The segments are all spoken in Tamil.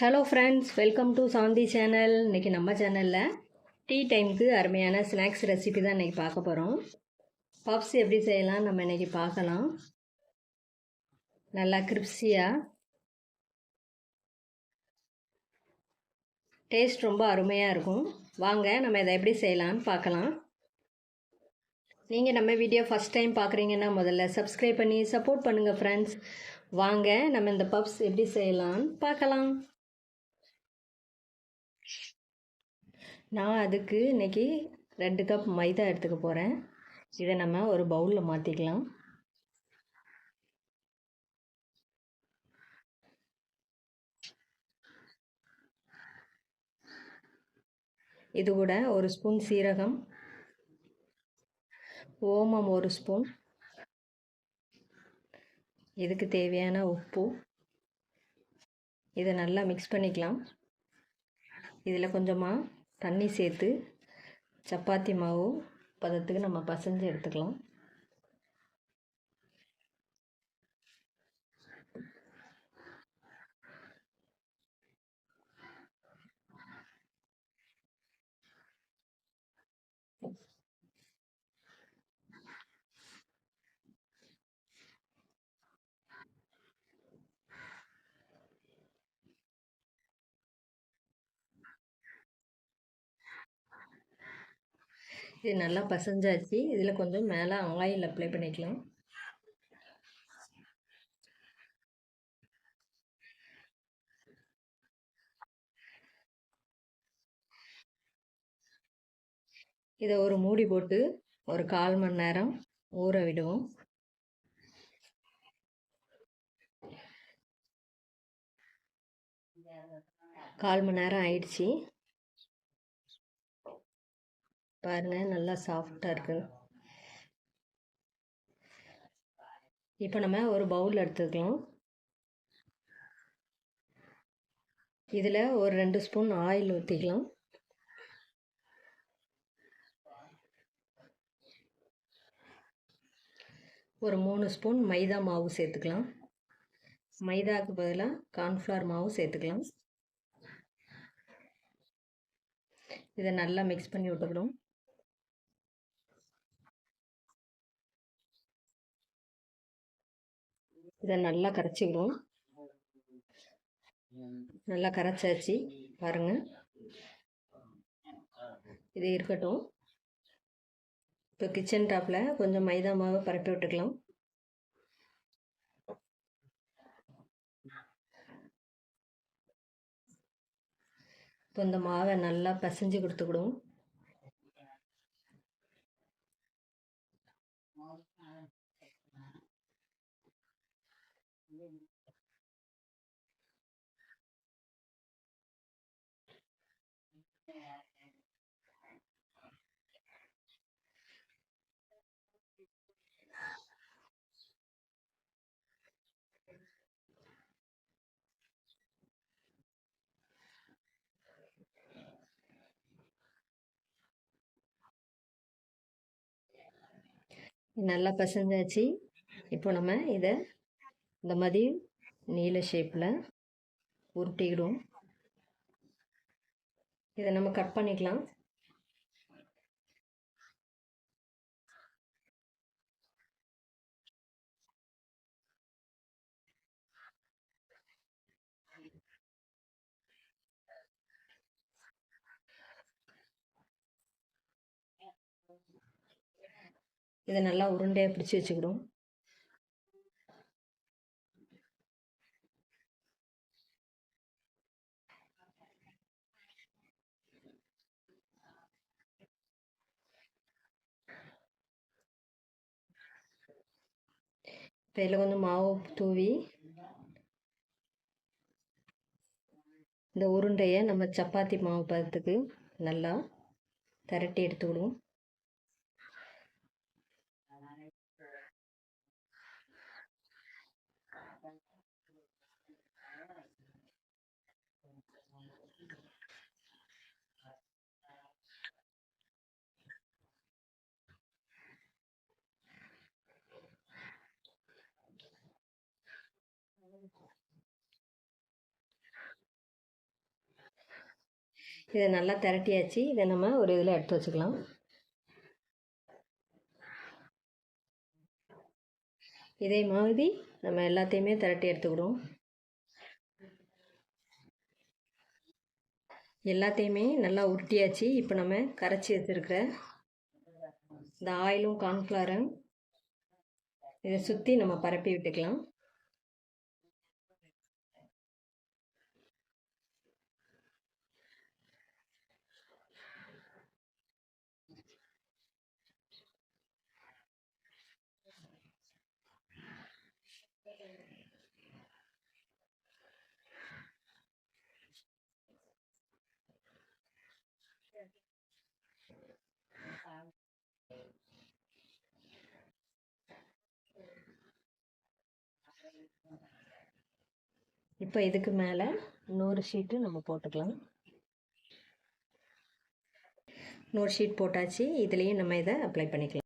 Hello friends welcome to Shanthi channel இன்றைக்கி நம்ம சேனலில் டீ டைமுக்கு அருமையான ஸ்நாக்ஸ் ரெசிபி தான் இன்றைக்கி பார்க்க போகிறோம் பப்ஸ் எப்படி செய்யலாம் நம்ம இன்றைக்கி பார்க்கலாம். நல்லா கிரிப்ஸியாக டேஸ்ட் ரொம்ப அருமையாக இருக்கும். வாங்க நம்ம இதை எப்படி செய்யலான்னு பார்க்கலாம். நீங்கள் நம்ம வீடியோ ஃபஸ்ட் டைம் பார்க்குறீங்கன்னா முதல்ல சப்ஸ்கிரைப் பண்ணி சப்போர்ட் பண்ணுங்கள் ஃப்ரெண்ட்ஸ் வாங்க நம்ம இந்த பப்ஸ் எப்படி செய்யலான்னு பார்க்கலாம். நான் அதுக்கு இன்றைக்கி ரெண்டு கப் மைதா எடுத்துக்க போகிறேன் இதை நம்ம ஒரு பவுலில் மாற்றிக்கலாம் இது கூட ஒரு ஸ்பூன் சீரகம். ஓமம் ஒரு ஸ்பூன் இதுக்கு தேவையான உப்பு. இதை நல்லா மிக்ஸ் பண்ணிக்கலாம். இதில் கொஞ்சமாக தண்ணி சேர்த்து சப்பாத்தி மாவு பதத்துக்கு நம்ம பசஞ்சு எடுத்துக்கலாம். இது நல்லா பசஞ்சாச்சு. இதில் கொஞ்சம் மேலே ஆயில் அப்ளை பண்ணிக்கலாம். இதை ஒரு மூடி போட்டு ஒரு கால் மணி நேரம் ஊற விடுவோம். கால் மணி நேரம் ஆயிடுச்சு. பாருங்கள் நல்லா சாஃப்டாக இருக்குது இப்போ நம்ம ஒரு பவுல் எடுத்துக்கலாம். இதில் ஒரு ரெண்டு ஸ்பூன் ஆயில் ஊற்றிக்கலாம் ஒரு மூணு ஸ்பூன் மைதா மாவு சேர்த்துக்கலாம். மைதாவுக்கு பதிலாக கார்ன்ஃப்ளவர் மாவு சேர்த்துக்கலாம். இதை நல்லா மிக்ஸ் பண்ணி விட்டுக்கணும். இதை நல்லா கரைச்சிக்கணும். நல்லா கரைச்சாச்சு பாருங்கள் இது இருக்கட்டும். இப்போ கிச்சன் டாப்பில் கொஞ்சம் மைதா மாவை பரப்பி விட்டுக்கலாம். இப்போ இந்த மாவை நல்லா பசைஞ்சு கொடுத்துக்கிடுவோம். நல்லா பசஞ்சாச்சு. இப்போ நம்ம இதை இந்த மாதிரி நீல ஷேப்பில் உருட்டிக்கிடுவோம் இதை நம்ம கட் பண்ணிக்கலாம். இதை நல்லா உருண்டையாக பிடிச்சி வச்சுக்கிடும் இப்போ இதில் கொஞ்சம் மாவு தூவி இந்த உருண்டையை நம்ம சப்பாத்தி மாவு பதத்துக்கு நல்லா திரட்டி எடுத்துக்கிடுவோம். இதை நல்லா திரட்டியாச்சு. இதை நம்ம ஒரு இதில் எடுத்து வச்சுக்கலாம். இதே மாதிரி நம்ம எல்லாத்தையுமே திரட்டி எடுத்துக்கிடுவோம். எல்லாத்தையுமே நல்லா உருட்டியாச்சு. இப்போ நம்ம கரைச்சி வச்சுருக்கிற இந்த ஆயிலும் கார்ன்ஃப்ளவரும் இதை சுற்றி நம்ம பரப்பி விட்டுக்கலாம். இப்போ இதுக்கு மேலே இன்னொரு ஷீட்டு நம்ம போட்டுக்கலாம். இன்னொரு ஷீட் போட்டாச்சு. இதுலேயும் நம்ம இதை அப்ளை பண்ணிக்கலாம்.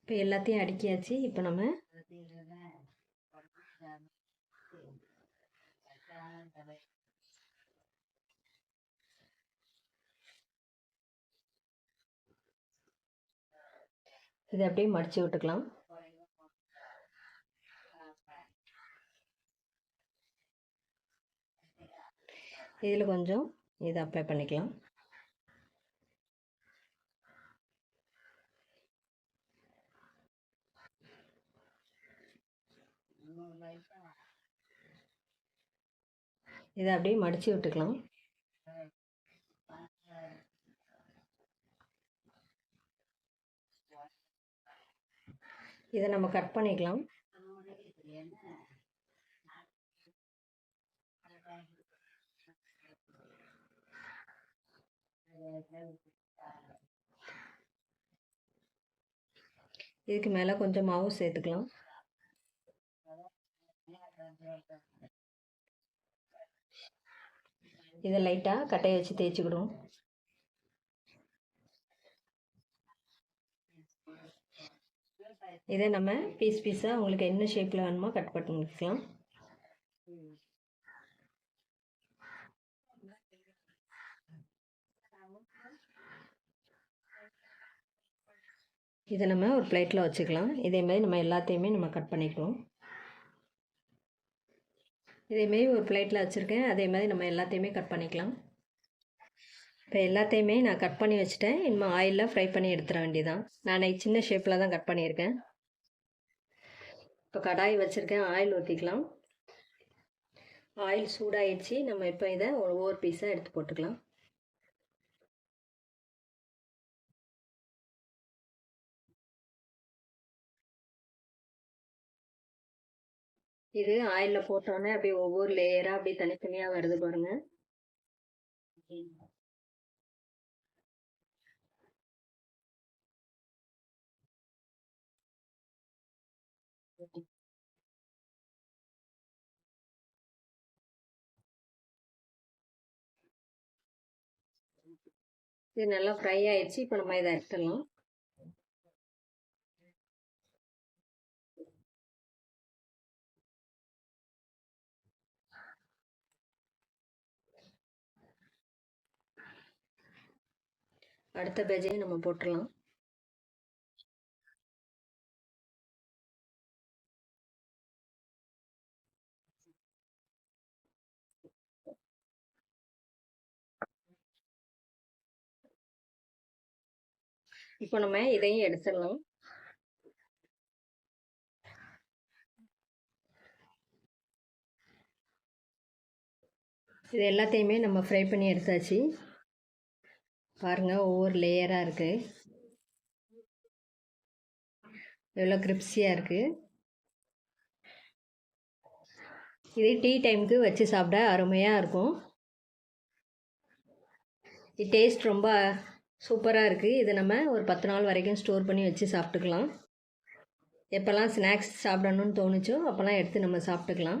இப்போ எல்லாத்தையும் அடுக்கியாச்சு. இப்போ நம்ம இதை அப்படியே மடித்து விட்டுக்கலாம். இதில் கொஞ்சம் இதை அப்ளை பண்ணிக்கலாம். இதை அப்படியே மடித்து விட்டுக்கலாம். இதை நம்ம கட் பண்ணிக்கலாம். இதுக்கு மேலே கொஞ்சம் மாவு சேர்த்துக்கலாம். இதை லைட்டாக கட்டையை வச்சு தேய்ச்சிக்கிடுவோம். இதை நம்ம பீஸ் பீஸாக உங்களுக்கு என்ன ஷேப்பில் வேணுமோ கட் பண்ணிக்கலாம் இதை நம்ம ஒரு பிளேட்டில் வச்சுக்கலாம். இதே மாதிரி நம்ம எல்லாத்தையுமே நம்ம கட் பண்ணிக்குவோம். இதேமாரி ஒரு பிளேட்டில் வச்சுருக்கேன். அதே மாதிரி நம்ம எல்லாத்தையுமே கட் பண்ணிக்கலாம். இப்போ எல்லாத்தையுமே நான் கட் பண்ணி வச்சுட்டேன். இனிமேல் ஆயிலில் ஃப்ரை பண்ணி எடுத்துட வேண்டியதான் நான் சின்ன ஷேப்பில் தான் கட் பண்ணியிருக்கேன். இப்போ கடாய் வச்சுருக்கேன். ஆயில் ஊற்றிக்கலாம் ஆயில் சூடாகிடுச்சு நம்ம இப்போ இதை ஒவ்வொரு பீஸாக எடுத்து போட்டுக்கலாம். இது ஆயிலில் போட்டோன்னே அப்படியே ஒவ்வொரு லேயராக அப்படியே தனித்தனியாக வருது பாருங்க. இது நல்லா ஃப்ரை ஆயிடுச்சு. இப்போ நம்ம இதை எடுத்துடலாம் அடுத்த பேஜையும் நம்ம போட்டுடலாம் இப்போ நம்ம இதையும் எடுத்துடலாம். இது எல்லாத்தையுமே நம்ம ஃப்ரை பண்ணி எடுத்தாச்சு. பாருங்கள் ஒவ்வொரு லேயராக இருக்குது எவ்வளோ கிரிப்ஸியாக இருக்குது இது டீ டைமுக்கு வச்சு சாப்பிட அருமையாக இருக்கும். இது டேஸ்ட் ரொம்ப சூப்பராக இருக்குது இதை நம்ம ஒரு பத்து நாள் வரைக்கும் ஸ்டோர் பண்ணி வச்சு சாப்பிட்டுக்கலாம். எப்போல்லாம் ஸ்நாக்ஸ் சாப்பிடணும்னு தோணுச்சோ அப்போல்லாம் எடுத்து நம்ம சாப்பிட்டுக்கலாம்.